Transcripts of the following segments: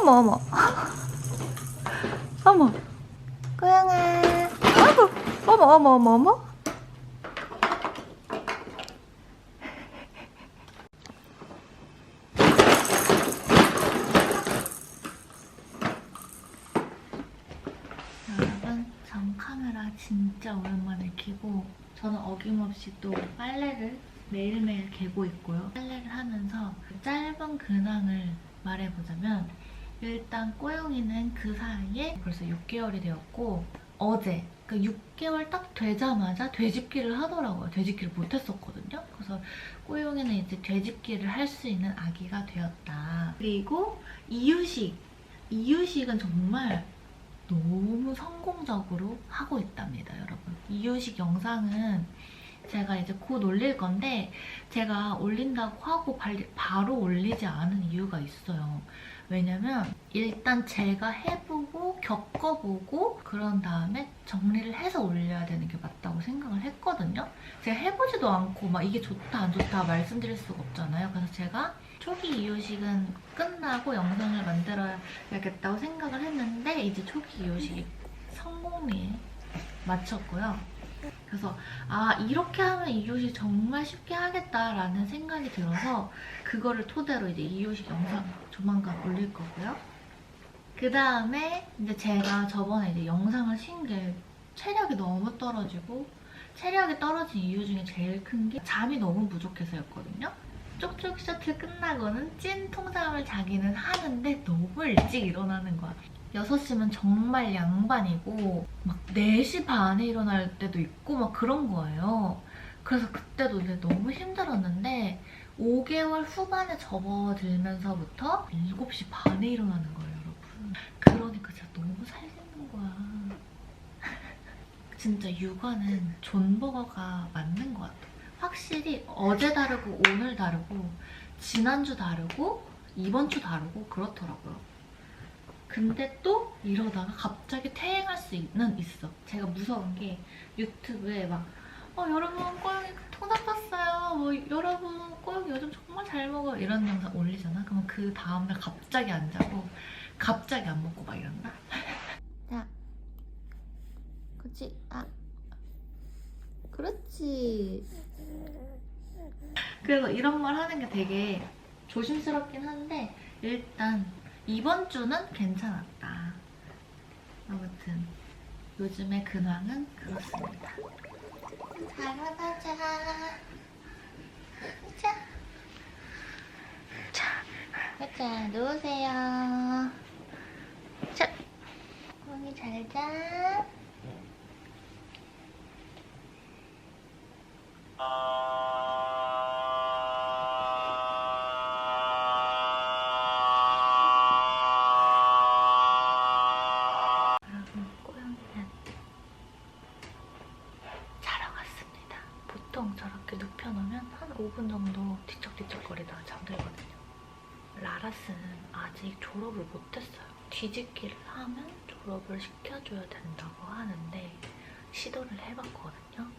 어머 어머. 어머. 고양아. 아이고 어머 어머 어머 어머. 여러분 전 카메라 진짜 오랜만에 켜고 저는 어김없이 또 빨래를 매일매일 개고 있고요. 빨래를 하면서 짧은 근황을 말해보자면 일단 꼬영이는 그 사이에 벌써 6개월이 되었고 어제 그 6개월 딱 되자마자 돼집기를 하더라고요. 돼집기를 못했었거든요. 그래서 꼬영이는 이제 돼집기를 할 수 있는 아기가 되었다. 그리고 이유식 이유식은 정말 너무 성공적으로 하고 있답니다, 여러분. 이유식 영상은 제가 이제 곧 올릴 건데 제가 올린다고 하고 발- 바로 올리지 않은 이유가 있어요. 왜냐면 일단 제가 해보고 겪어보고 그런 다음에 정리를 해서 올려야 되는 게 맞다고 생각을 했거든요. 제가 해보지도 않고 막 이게 좋다 안 좋다 말씀드릴 수가 없잖아요. 그래서 제가 초기 이유식은 끝나고 영상을 만들어야겠다고 생각을 했는데 이제 초기 이유식이 성공리에 마쳤고요. 그래서 아 이렇게 하면 이유식 정말 쉽게 하겠다라는 생각이 들어서 그거를 토대로 이제 이유식 영상 조만간 올릴 거고요. 그 다음에 이제 제가 저번에 이제 영상을 쉰 게 체력이 너무 떨어지고 체력이 떨어진 이유 중에 제일 큰 게 잠이 너무 부족해서였거든요. 쪽쪽 셔틀 끝나고는 찐 통잠을 자기는 하는데 너무 일찍 일어나는 거야. 6시면 정말 양반이고 막 4시 반에 일어날 때도 있고 막 그런 거예요. 그래서 그때도 이제 너무 힘들었는데 5개월 후반에 접어들면서부터 7시 반에 일어나는 거예요, 여러분. 그러니까 진짜 너무 살겠는 거야. 진짜 육아는 존버거가 맞는 것 같아. 확실히 어제 다르고 오늘 다르고 지난주 다르고 이번 주 다르고 그렇더라고요. 근데 또 이러다가 갑자기 퇴행할 수는 있어. 제가 무서운 게 유튜브에 막 어, 여러분 꼬영이 통닭 떴어요. 뭐 여러분 꼬영이 요즘 정말 잘 먹어 이런 영상 올리잖아. 그러면 그 다음날 갑자기 안 자고 갑자기 안 먹고 막 이런다. 자, 그렇지. 아, 그렇지. 그래서 이런 말 하는 게 되게 조심스럽긴 한데 일단 이번 주는 괜찮았다. 아무튼 요즘의 근황은 그렇습니다. 자라가자. 자. 자. 자, 누우세요. 자. 콩이 잘 자. 여러분, 꼬영이는 자러 갔습니다. 보통 저렇게 눕혀놓으면 한 5분 정도 잠들거든요. 라라스는 아직 졸업을 못했어요. 뒤집기를 하면 졸업을 시켜줘야 된다고 하는데 시도를 해봤거든요.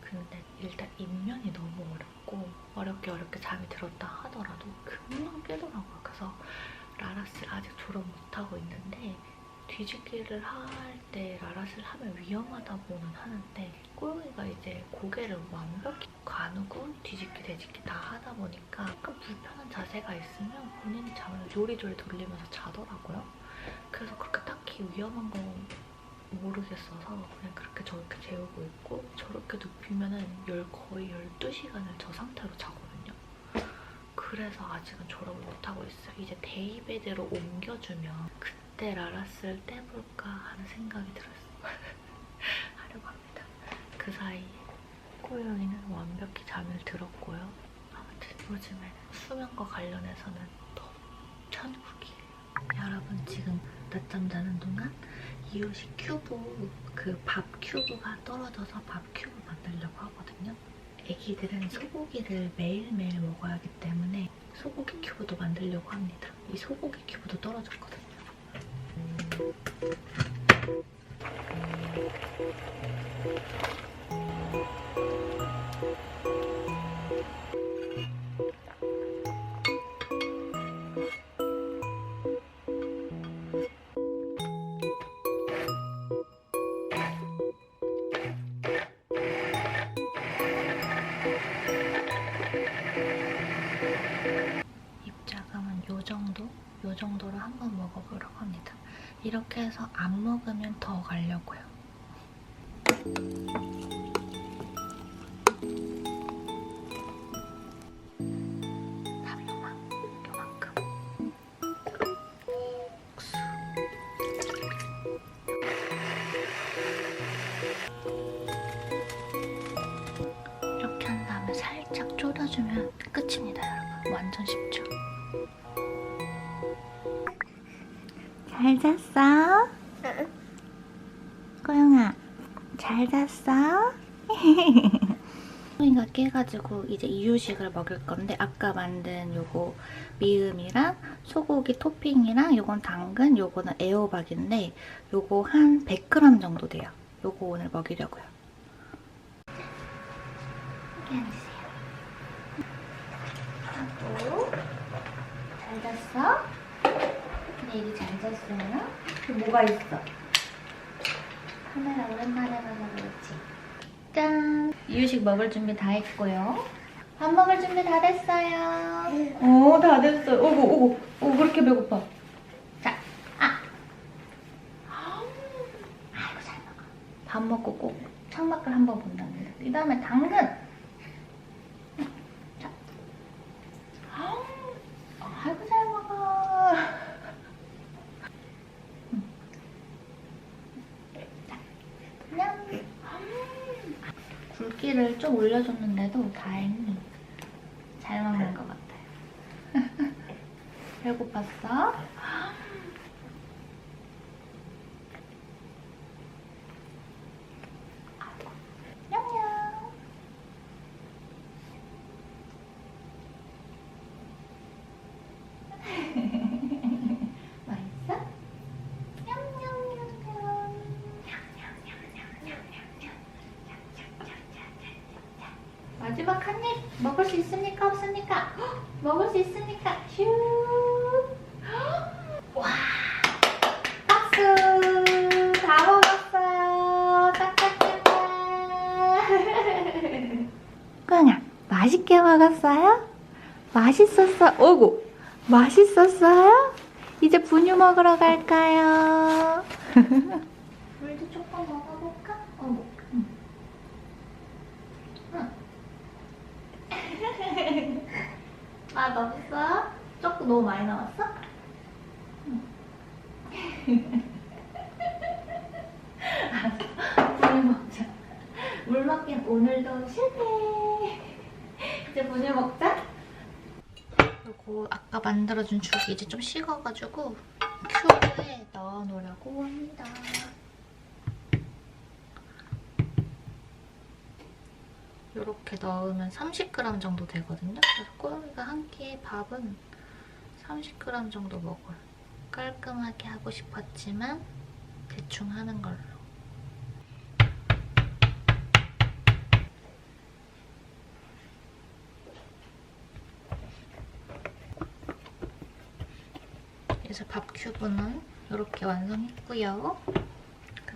근데 일단 입면이 너무 어렵고 어렵게 어렵게 잠이 들었다 하더라도 금방 깨더라고요. 그래서 라라스 아직 졸업 못하고 있는데 뒤집기를 할 때 라라스를 하면 위험하다고는 하는데 꼬영이가 이제 고개를 완벽히 가누고 뒤집기 뒤집기 다 하다 보니까 약간 불편한 자세가 있으면 본인이 잠을 요리조리 돌리면서 자더라고요. 그래서 그렇게 딱히 위험한 건 모르겠어서 그냥 그렇게 저렇게 재우고 있고 저렇게 눕히면은 열 거의 12시간을 저 상태로 자거든요. 그래서 아직은 졸업을 못하고 있어요. 이제 데이베드로 옮겨주면 그때 라라스를 떼볼까 하는 생각이 들었어요. 하려고 합니다. 그 사이에 꼬영이는 완벽히 잠을 들었고요. 아무튼 요즘에는 수면과 관련해서는 너무 천국이에요. 여러분 지금 낮잠 자는 동안 이유식 큐브 그 밥 큐브가 떨어져서 밥 큐브 만들려고 하거든요. 애기들은 소고기를 매일매일 먹어야 하기 때문에 소고기 큐브도 만들려고 합니다. 이 소고기 큐브도 떨어졌거든요. 요 이렇게 해서 안 먹으면 더 가려고요. 이렇게 한 다음에 살짝 졸여주면 끝입니다, 여러분. 완전 쉽죠? 잘 잤어? 꼬영아, 잘 잤어? 소희가 깨가지고 이제 이유식을 먹을 건데 아까 만든 요거 미음이랑 소고기 토핑이랑 요건 당근, 요거는 애호박인데 요거 한 100g 정도 돼요. 요거 오늘 먹이려고요. 여기 앉으세요. 하고 잘 잤어? 이게 잘 잤어요? 그 뭐가 있어? 카메라 오랜만에 봐서 그렇지. 짠! 이유식 먹을 준비 다 했고요. 밥 먹을 준비 다 됐어요. 오, 다 됐어요. 오고, 오고, 오고, 그렇게 배고파. 자, 아! 아이고, 잘 먹어. 밥 먹고 꼭 창밖을 한번 본답니다. 그 다음에 당근! 자. 아이고, 잘 먹어. 냠. 굵기를 좀 올려줬는데도 다행히 잘 먹는 것 같아요. 배고팠어? 냠냠. 맛있어? 냠냠냠냠. 마지막 한 입 먹을 수 있습니까 먹을 수 있습니까? 슈. 헉, 와. 박수. 다 먹었어요. 짝짝짝짝. 꽝아, 맛있게 먹었어요? 맛있었어. 오고. 맛있었어요? 이제 분유 먹으러 갈까요? 물도 조금 먹어볼까? 어머. 응. 맛없어? 조금 너무 많이 나왔어? 응. 알았어. 분유 먹자. 물 먹긴 오늘도 실패. 이제 분유 먹자. 그리고 아까 만들어준 죽이 이제 좀 식어가지고 큐브에 넣어놓으려고 합니다. 이렇게 넣으면 30g 정도 되거든요. 그래서 꼬영이가 한 끼의 밥은 30g 정도 먹어요. 깔끔하게 하고 싶었지만 대충 하는 걸로. 그래서 밥 큐브는 이렇게 완성했고요.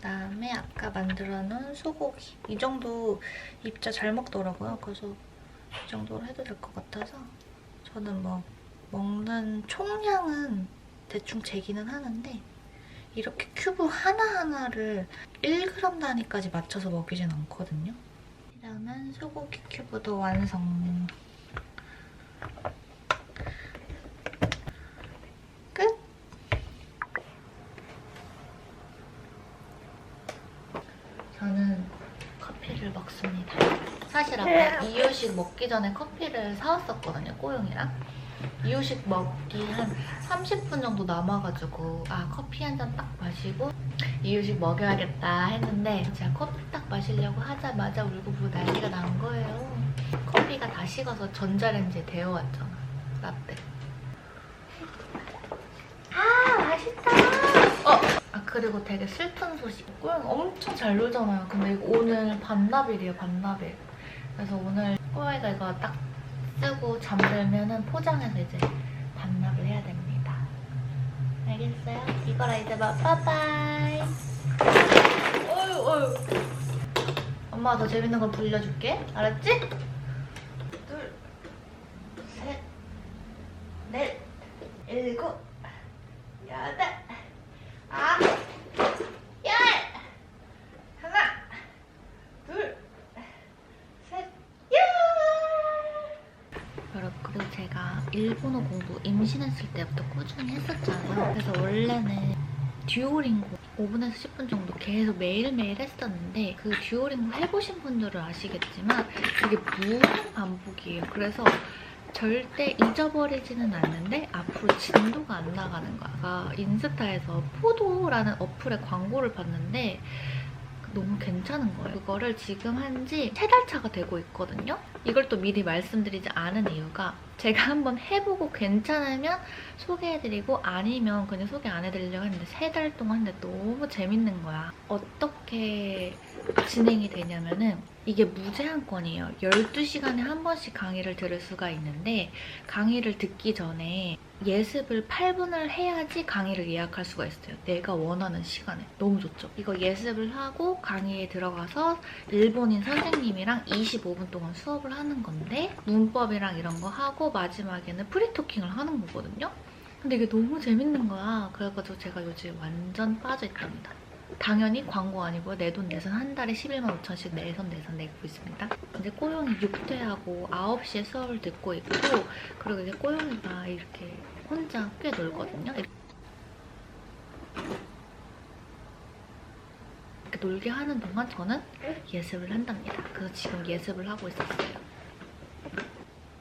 그 다음에 아까 만들어 놓은 소고기. 이 정도 입자 잘 먹더라고요. 그래서 이 정도로 해도 될 것 같아서 저는 뭐 먹는 총량은 대충 재기는 하는데 이렇게 큐브 하나하나를 1g 단위까지 맞춰서 먹이진 않거든요. 이러면 소고기 큐브도 완성. 끝! 저는 커피를 먹습니다. 사실 아까 이유식 먹기 전에 커피를 사왔었거든요, 꼬영이랑. 이유식 먹기 한 30분 정도 남아가지고 아 커피 한 잔 딱 마시고 이유식 먹여야겠다 했는데 제가 커피 딱 마시려고 하자마자 울고 불고 난리가 난 거예요. 커피가 다 식어서 전자레인지에 데워왔잖아, 라떼. 아 맛있다. 어. 아 그리고 되게 슬픈 소식. 꼬영 엄청 잘 놀잖아요. 근데 이거 오늘 반납일이에요, 반납일. 그래서 오늘 꼬영이가 이거 딱 쓰고 잠들면은 포장해서 이제 반납을 해야 됩니다. 알겠어요? 이거라 이제 막 빠빠이. 어휴 어휴. 엄마가 더 재밌는 걸 불려줄게. 알았지? 둘, 셋, 넷, 일곱, 여덟, 아홉, 열. 하나, 둘, 셋, 열. 여러분 그리고 제가 일본어 공부 임신했을 때부터 꾸준히 했었잖아요. 그래서 원래는 듀오링고 5분에서 10분 정도 계속 매일매일 했었는데 그 듀오링고 해보신 분들은 아시겠지만 그게 무한 반복이에요. 그래서 절대 잊어버리지는 않는데 앞으로 진도가 안 나가는 거야. 아까 인스타에서 포도라는 어플의 광고를 봤는데 너무 괜찮은 거예요. 그거를 지금 한 지 세 달 차가 되고 있거든요. 이걸 또 미리 말씀드리지 않은 이유가 제가 한번 해보고 괜찮으면 소개해드리고 아니면 그냥 소개 안 해드리려고 했는데 세 달 동안 했는데 너무 재밌는 거야. 어떻게 진행이 되냐면은 이게 무제한권이에요. 12시간에 한 번씩 강의를 들을 수가 있는데 강의를 듣기 전에 예습을 8분을 해야지 강의를 예약할 수가 있어요. 내가 원하는 시간에. 너무 좋죠? 이거 예습을 하고 강의에 들어가서 일본인 선생님이랑 25분 동안 수업을 하는 건데 문법이랑 이런 거 하고 마지막에는 프리토킹을 하는 거거든요. 근데 이게 너무 재밌는 거야. 그래가지고 제가 요즘 완전 빠져있답니다. 당연히 광고 아니고요. 내 돈 내선 한 달에 11만 5천씩 내선 내선 내고 있습니다. 이제 꼬영이 6퇴하고 9시에 수업을 듣고 있고 그리고 이제 꼬영이가 이렇게 혼자 꽤 놀거든요. 이렇게 놀게 하는 동안 저는 예습을 한답니다. 그래서 지금 예습을 하고 있었어요.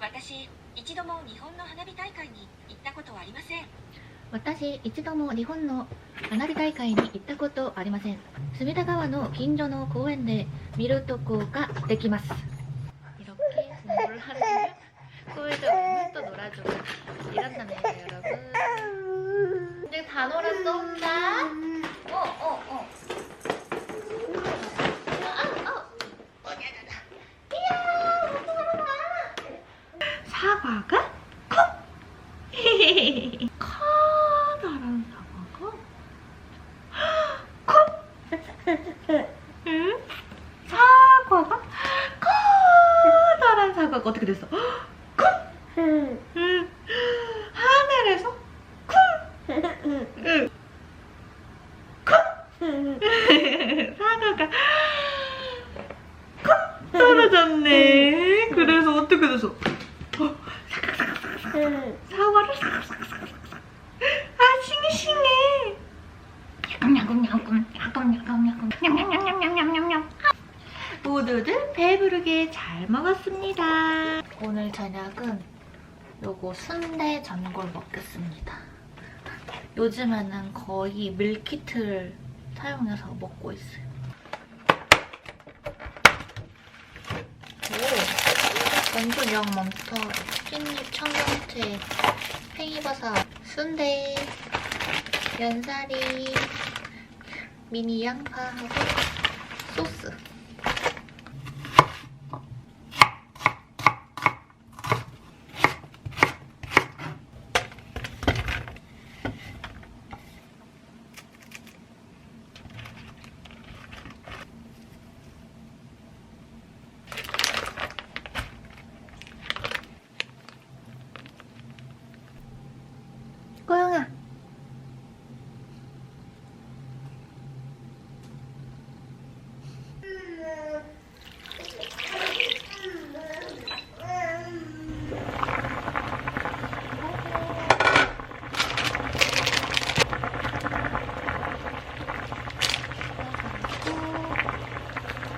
私一度も日本の花火大会に行ったことはありません 私一度も日本の花火大会に行ったことありません隅田川の近所の公園で見るとこができます 이렇게 공부를 하려면 코에서 오면 또 놀아주고 이런답니다 여러분 이제 다 놀았어 혼자? 어어어 어, 어. 아, 어. 이야 사과가 그래서 어떻게 됐어? 어, 사과를 아 싱싱해. 야금야금야금 야금야금야금 냠냠냠냠냠냠냠. 모두들 배부르게 잘 먹었습니다. 오늘 저녁은 요거 순대 전골 먹겠습니다. 요즘에는 거의 밀키트를 사용해서 먹고 있어요 오 완전 양 많다 깻잎, 청양채, 팽이버섯, 순대, 면사리, 미니 양파하고 소스. 꼬영아.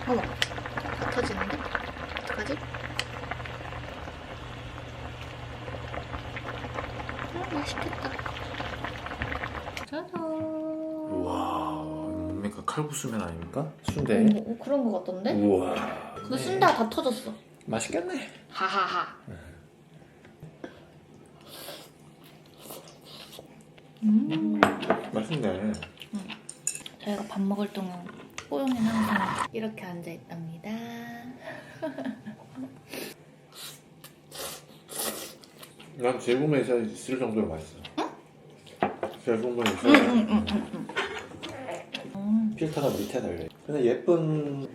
어머, 다 터지는데? 어떡하지? 음, 맛있겠다. 짜잔. 우와, 뭡니까 칼국수면 아닙니까? 순대. 어, 그런 거 같던데? 우와. 근데 순대가 다 터졌어. 맛있겠네. 하하하. 음. 맛있네. 저희가 밥 먹을 동안 꼬용이는 항상 이렇게 앉아 있답니다. 난 제품에서 있을 정도로 맛있어. 제품에 있어. 응, 음. 필터가 밑에 달려. 근데 예쁜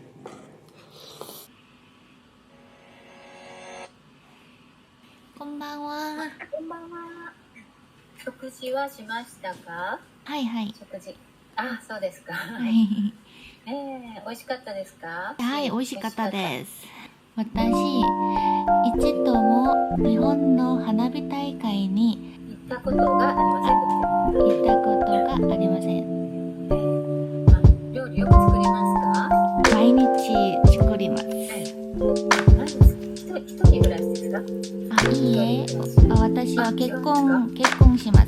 곤방와. 곤방와. 食事はしましたかはいはい。食事。あ、そうですか。はい、えー、美味しかったですかはい、美味しかったです。私、一度も日本の花火大会に行ったことがありませんで行ったことがありません。 ますか毎日作ります。一人暮らしですか？あ、いいえ。あ私は結婚、結婚します。